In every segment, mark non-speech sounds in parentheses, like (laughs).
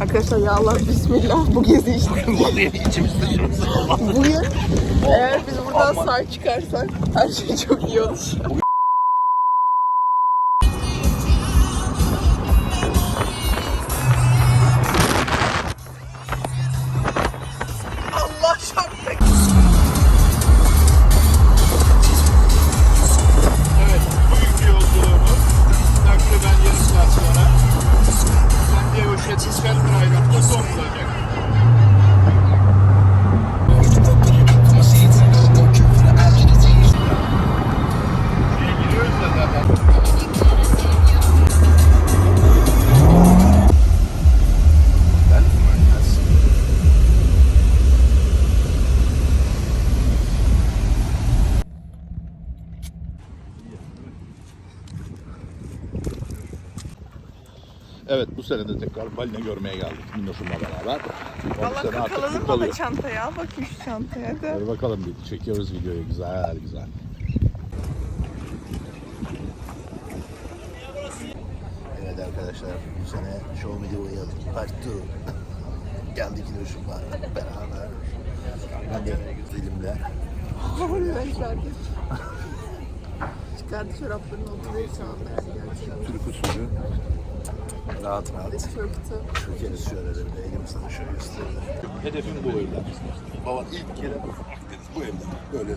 Arkadaşlar ya Allah bismillah bu gezi işte. İçimiz dışımız Bugün eğer biz buradan sağ çıkarsak her şey çok iyi olur. Evet bu sene de tekrar Balin'e görmeye geldik Minnoş'umla beraber. Kakalım Türk bana çantaya al bakayım şu çantaya da. Hadi bakalım bir çekiyoruz videoyu güzel güzel. Evet arkadaşlar bu sene Show Me The Way Part 2 (laughs) geldik Minnoş'umla beraber. Hadi dilimle. Harbiden Çıkardı çoraplarını oturuyor şu anda yani gerçekten. Türk usulü rahat rahat. Çöktü. Çökeriz şöyle de bir elim sana şöyle göstereyim. Hedefim bu evden. Baba ilk kere Akdeniz bu evden. Böyle.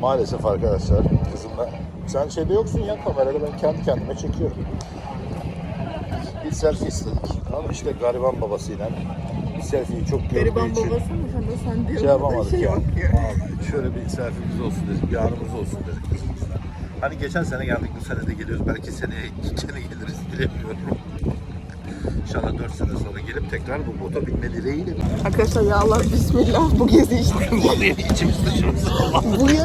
Maalesef arkadaşlar kızımla sen şeyde yoksun ya kamerada ben kendi kendime çekiyorum. Bir selfie istedik. Ama işte gariban babasıyla bir selfie'yi çok gördüğü Gariban için babası mı? Sen de sen diyorsun. şey yapamadık şey ya. Vallahi şöyle bir selfie'miz olsun dedik, bir anımız olsun dedik kızımızla. Hani geçen sene geldik, bu sene de geliyoruz. Belki seneye (laughs) iki kere geliriz, bilemiyorum. İnşallah 4 sene sonra gelip tekrar bu bota binme dileğiyle. Arkadaşlar ya Allah bismillah bu gezi işte. Vallahi içimiz dışımız Allah. Bugün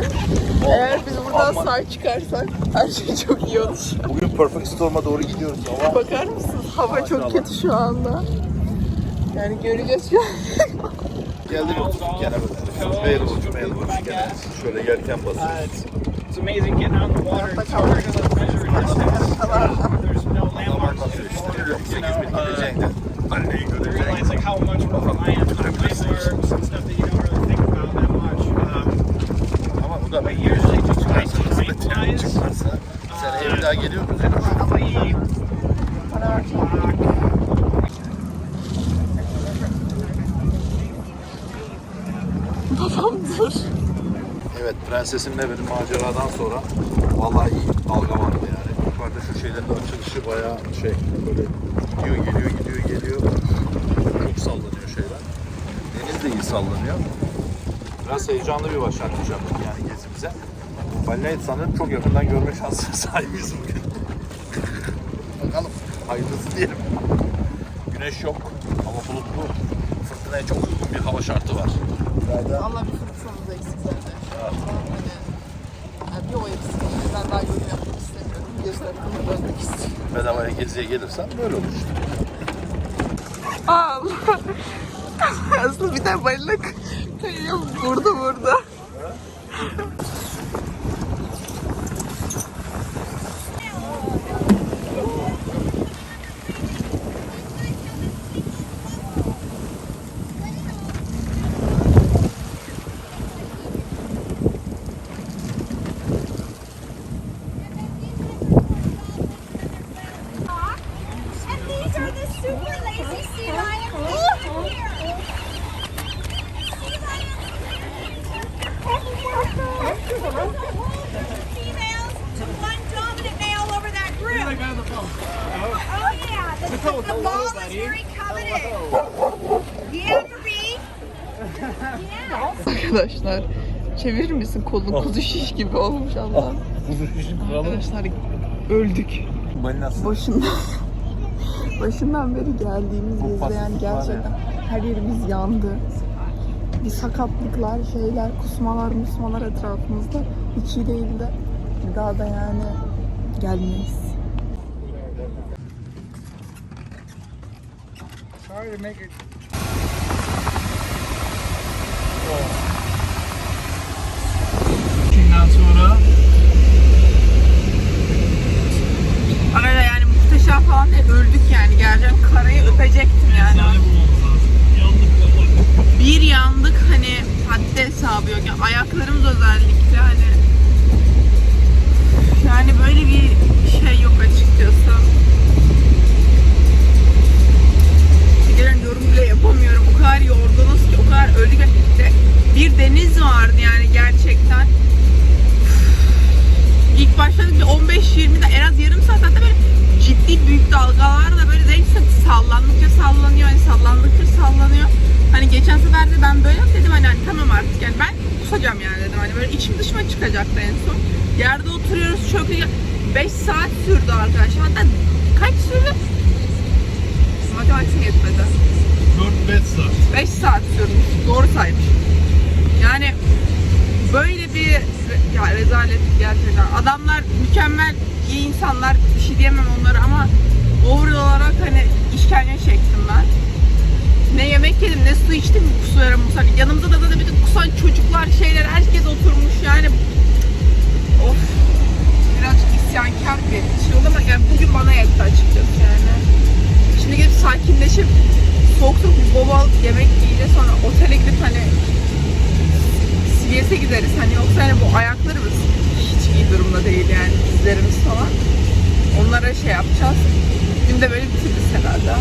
eğer biz buradan sağ çıkarsak her şey çok iyi olur. Bugün Perfect Storm'a doğru gidiyoruz. Hava Bakar mısınız? Hava çok kötü şu anda. Yani göreceğiz şu an. geldik oturduk gene böyle. Beyler ucu, beyler ucu gene. Şöyle yelken basıyoruz. It's amazing getting out in the water. It's hard to measure distance. There's no landmarks Anlatıyor in işte. water. Yok, You 8 know, bin uh, gideceksin de. Anneyi you göreceksin. realize like how much we're reliant on landmarks and stuff that you don't really think about that much. Um, Ama bu da but usually just like çıkarsa, time kısmet flies. çıkarsa. Seneye bir daha geliyor musun? Evet prensesimle benim maceradan sonra vallahi iyi dalga vardı yani. Yukarıda şu şeylerin açılışı bayağı şey böyle gidiyor geliyor gidiyor geliyor. Çok sallanıyor şeyler. Deniz de iyi sallanıyor. Biraz heyecanlı bir başlangıç yaptık yani gezimize. Balinayı sanırım çok yakından görme şansına (laughs) sahibiz bugün. Bakalım hayırlısı diyelim. Güneş yok ama bulutlu. Fırtınaya çok uygun bir hava şartı var. Allah bir. Hani, yani o eksik. Ben daha yorum yapmak istemiyorum. Gözlerimi dönmek istiyorum. bedavaya geziye gelirsen böyle olur. Allah. (laughs) Aslı bir de balık kayıyor burada burada. The, ball is very coveted. Yeah, Marie. Yeah. Arkadaşlar çevirir misin kolunu kuzu şiş gibi olmuş Allah. Arkadaşlar öldük. Balinası. Başından (laughs) başından beri geldiğimiz yani gerçekten her yerimiz yandı. Bir sakatlıklar, şeyler, kusmalar, musmalar etrafımızda hiç iyi değildi. Daha da yani gelmeyiz. try to make it. Şimdiden sonra Arada yani muhteşem falan diye öldük yani. Bir 15-20 de en az yarım saat hatta böyle ciddi büyük dalgalarla böyle direkt sallandıkça sallanıyor, hani sallandıkça sallanıyor. Hani geçen sefer de ben böyle dedim hani, hani tamam artık yani ben kusacağım yani dedim hani böyle içim dışıma çıkacaktı en son. Yerde oturuyoruz çok 5 saat sürdü arkadaşlar. Hatta kaç sürdü? Matematiğim yetmedi. 4-5 saat. 5 saat sürmüş. Doğru saymış. Yani böyle ya rezalet gerçekten. Adamlar mükemmel iyi insanlar. Bir şey diyemem onlara ama overall olarak hani işkence çektim ben. Ne yemek yedim ne su içtim kusuyorum bu sefer. Yanımda da da bütün kusan çocuklar şeyler herkes oturmuş yani. Of. Birazcık isyankar bir şey oldu ama yani bugün bana yetti açıkçası yani. Şimdi gidip sakinleşip soğuk soğuk bir bol yemek yiyeceğiz sonra otele gidip hani CVS'e gideriz. Hani yoksa hani bu ayaklarımız hiç iyi durumda değil yani dizlerimiz falan. Onlara şey yapacağız. Günde böyle bitiririz herhalde.